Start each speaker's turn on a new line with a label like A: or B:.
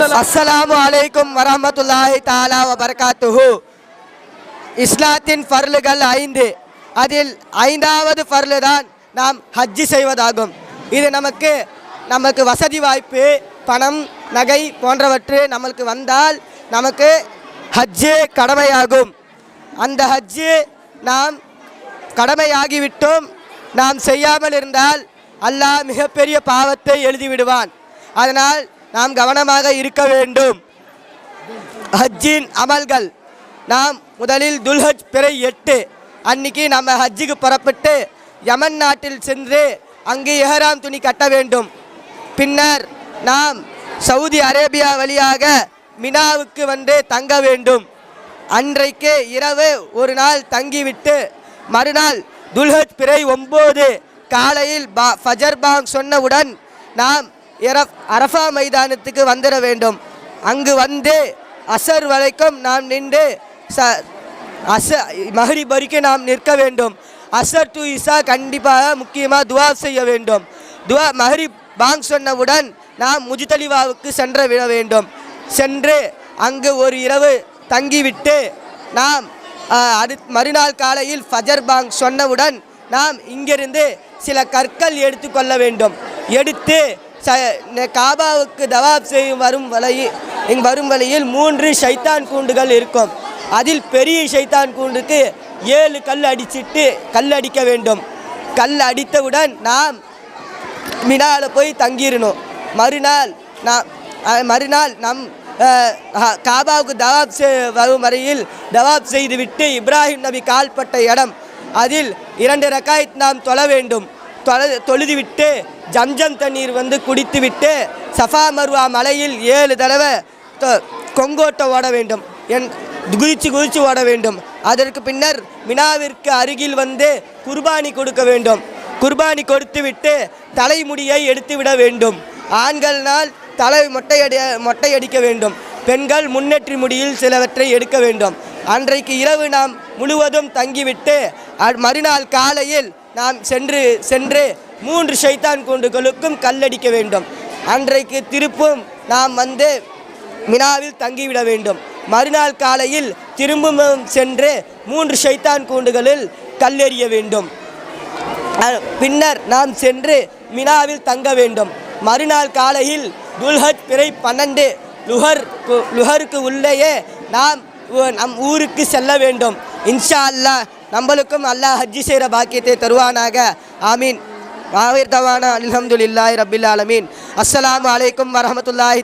A: அஸ்ஸலாமு அலைக்கும் வரமத்துல்லாஹி தாலா வபர்காத்துஹு. இஸ்லாத்தின் ஃபர்லுகள் ஐந்து. அதில் ஐந்தாவது ஃபர்லு தான் நாம் ஹஜ்ஜி செய்வதாகும். இது நமக்கு நமக்கு வசதி வாய்ப்பு பணம் நகை போன்றவற்று நம்மளுக்கு வந்தால் நமக்கு ஹஜ்ஜு கடமையாகும். அந்த ஹஜ்ஜு நாம் கடமையாகிவிட்டோம். நாம் செய்யாமல் இருந்தால் அல்லாஹ் மிகப்பெரிய பாவத்தை எழுதி விடுவான் அதனால் நாம் கவனமாக இருக்க வேண்டும். ஹஜ்ஜின் அமல்கள். நாம் முதலில் துல்ஹஜ் பிறை எட்டு. அன்னைக்கு நம்ம ஹஜ்ஜுக்கு புறப்பட்டு யமன் நாட்டில் சென்று அங்கு எஹராம் துணி கட்ட வேண்டும். பின்னர் நாம் சவுதி அரேபியா வழியாக மினாவுக்கு வந்து தங்க வேண்டும். அன்றைக்கு இரவு ஒரு நாள் தங்கிவிட்டு மறுநாள் துல்ஹஜ் பிறை ஒம்பது. காலையில் பா ஃபஜர் பாங் சொன்னவுடன் நாம் அரஃபா மைதானத்துக்கு வந்துட வேண்டும். அங்கு வந்து அசர் வரைக்கும் நாம் நின்று ச அச மஹரிப் வரைக்கும் நாம் நிற்க வேண்டும். அசர் டு இசா கண்டிப்பாக முக்கியமாக துவா செய்ய வேண்டும். துவா மஹரிப் பாங் சொன்னவுடன் நாம் முஜுதலிவாவுக்கு சென்று விட வேண்டும். சென்று அங்கு ஒரு இரவு தங்கிவிட்டு நாம் அஹ், அடுத் மறுநாள் காலையில் ஃபஜர் பாங் சொன்னவுடன் நாம் இங்கிருந்து சில கற்கள் எடுத்துக்கொள்ள வேண்டும். எடுத்து ச காபாவுக்கு தவாப் செய்யும் வரும் வழியில் இங்கு வரும் வழியில் மூன்று ஷைத்தான் கூண்டுகள் இருக்கும். அதில் பெரிய ஷைத்தான் கூண்டுக்கு ஏழு கல் அடிச்சிட்டு கல் அடிக்க வேண்டும். கல் அடித்தவுடன் நாம் மினால போய் தங்கிடணும் மறுநாள் நாம் மறுநாள் நம் காபாவுக்கு தவாப் வரும் வரையில் தவாப் செய்துவிட்டு இப்ராஹிம் நபி கால்பட்ட இடம். அதில் இரண்டு ரக்காயத் நாம் தொழ வேண்டும். தொழ தொழுதுவிட்டு ஜம்ஜம் தண்ணீர் வந்து குடித்துவிட்டு சஃபா மருவா மலையில் ஏழு தடவை தொ- கொங்கோட்டை ஓட வேண்டும். என் குதிச்சு குதிச்சு ஓட வேண்டும். அதற்கு பின்னர் மினாவிற்கு அருகில் வந்து குர்பானி கொடுக்க வேண்டும். குர்பானி கொடுத்துவிட்டு தலைமுடியை எடுத்துவிட வேண்டும். ஆண்கள்னால் தலை மொட்டையடி மொட்டையடிக்க வேண்டும். பெண்கள் முன்னேற்றி முடியில் சிலவற்றை எடுக்க வேண்டும். அன்றைக்கு இரவு நாம் முழுவதும் தங்கிவிட்டு மறுநாள் காலையில் நாம் சென்று சென்று மூன்று ஷைத்தான் கூண்டுகளுக்கும் கல்லடிக்க வேண்டும். அன்றைக்கு திருப்பும் நாம் வந்து மினாவில் தங்கிவிட வேண்டும். மறுநாள் காலையில் திரும்பவும் சென்று மூன்று ஷைத்தான் கூண்டுகளில் கல்லெறிய வேண்டும். பின்னர் நாம் சென்று மினாவில் தங்க வேண்டும். மறுநாள் காலையில் துல்ஹத் பிறை பன்னெண்டு லுஹர் கு- லுஹருக்கு உள்ளேயே நாம் நம் ஊருக்கு செல்ல வேண்டும். இன்ஷா அல்லாஹ் நம்மளுக்கும் அல்லாஹ் ஹஜ்ஜி செய்கிற பாக்கியத்தை தருவானாக. ஆமீன். வாவிர் அலமதுல்லாய் ரபில் ஆலமீன். அஸ்லாம் அலைக்கும் வரமத்துல்லாஹி